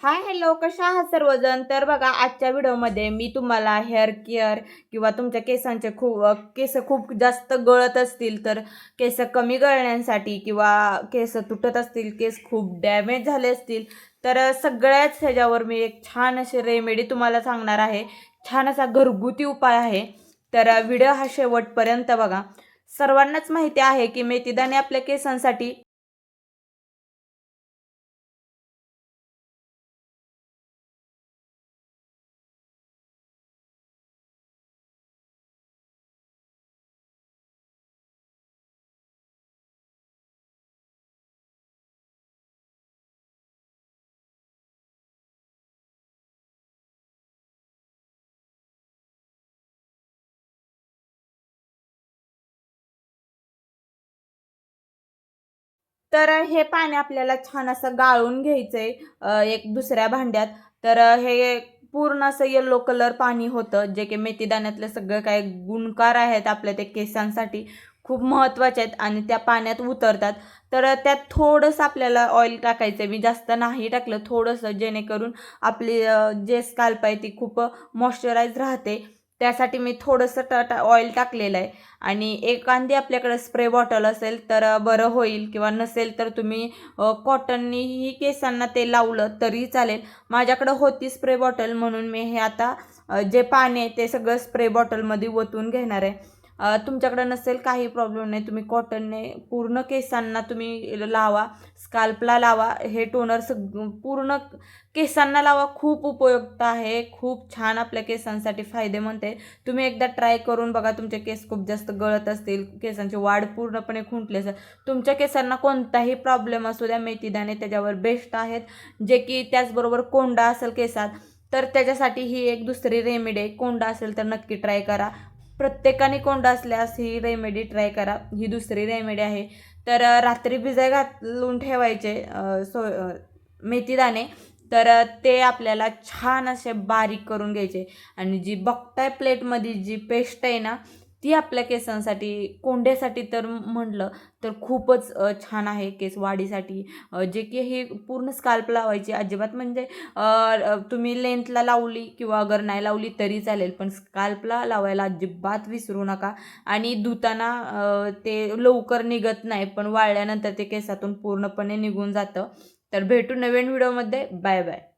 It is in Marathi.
हाय हॅलो कशा आहात सर्वजण? तर बघा आजच्या व्हिडिओमध्ये मी तुम्हाला हेअर केअर किंवा तुमच्या केसांचे खूप केस खूप जास्त गळत असतील तर केस कमी गळण्यासाठी किंवा केस तुटत असतील केस खूप डॅमेज झाले असतील तर सगळ्याच ह्याच्यावर मी एक छान अशी रेमेडी तुम्हाला सांगणार आहे. छान असा घरगुती उपाय आहे. तर व्हिडिओ हा शेवटपर्यंत बघा. सर्वांनाच माहिती आहे की मेथीदाणे आपल्या केसांसाठी तर हे पाणी आपल्याला छान असं गाळून घ्यायचं आहे एक दुसऱ्या भांड्यात. तर हे पूर्ण असं येल्लो कलर पाणी होतं जे की मेथीदाण्यातले सगळं काय गुणकार आहेत आपल्या ते केसांसाठी खूप महत्त्वाचे आहेत आणि त्या पाण्यात उतरतात. तर त्यात थोडंसं आपल्याला ऑइल टाकायचं आहे मी जास्त नाही टाकलं थोडंसं जेणेकरून आपली जे स्काल्प आहे ती खूप मॉइश्चराईज राहते. त्यासाठी मी थोडंसं टा टा ऑइल टाकलेलं आहे. आणि एखादी आपल्याकडं स्प्रे बॉटल असेल तर बरं होईल किंवा नसेल तर तुम्ही कॉटननीही केसांना ते लावलं तरी चालेल. माझ्याकडं होती स्प्रे बॉटल म्हणून मी हे आता जे पाणी आहे ते सगळं स्प्रे बॉटलमध्ये ओतून घेणार आहे. तुमच्याकडं नसेल काही प्रॉब्लेम नाही. तुम्ही कॉटनने पूर्ण केसांना तुम्ही लावा स्काल्पला लावा. हे टोनर सग पूर्ण केसांना लावा. खूप उपयुक्त आहे. खूप छान आपल्या केसांसाठी फायदेमंद आहे तुम्ही एकदा ट्राय करून बघा. तुमचे केस खूप जास्त गळत असतील. केसांची वाढ पूर्णपणे खुंटली असेल. तुमच्या केसांना कोणताही प्रॉब्लेम असू द्या. मेथीदाणे त्याच्यावर बेस्ट आहेत. जे की त्याचबरोबर कोंडा असेल केसात तर त्याच्यासाठी ही एक दुसरी रेमेडी आहे. कोंडा असेल तर नक्की ट्राय करा. प्रत्येकाने कोंडा असल्यास ही रेमेडी ट्राय करा. ही दुसरी रेमेडी आहे. तर रात्री भिजाय घालून ठेवायचे सो मेथीदाणे. तर ते आपल्याला छान असे बारीक करून घ्यायचे. आणि जी बघताय प्लेटमध्ये जी पेस्ट आहे ना ती आपल्या केसांसाठी कोंड्यासाठी तर म्हटलं तर खूपच छान आहे केस वाढीसाठी. जे की हे पूर्ण स्काल्प लावायची. अजिबात म्हणजे तुम्ही लेंथला लावली किंवा अगर नाही लावली तरी चालेल पण स्काल्पला लावायला अजिबात विसरू नका. आणि धुताना ते लवकर निघत नाही पण वाळल्यानंतर ते केसातून पूर्णपणे निघून जातं. तर भेटू नवीन व्हिडिओमध्ये. Bye bye.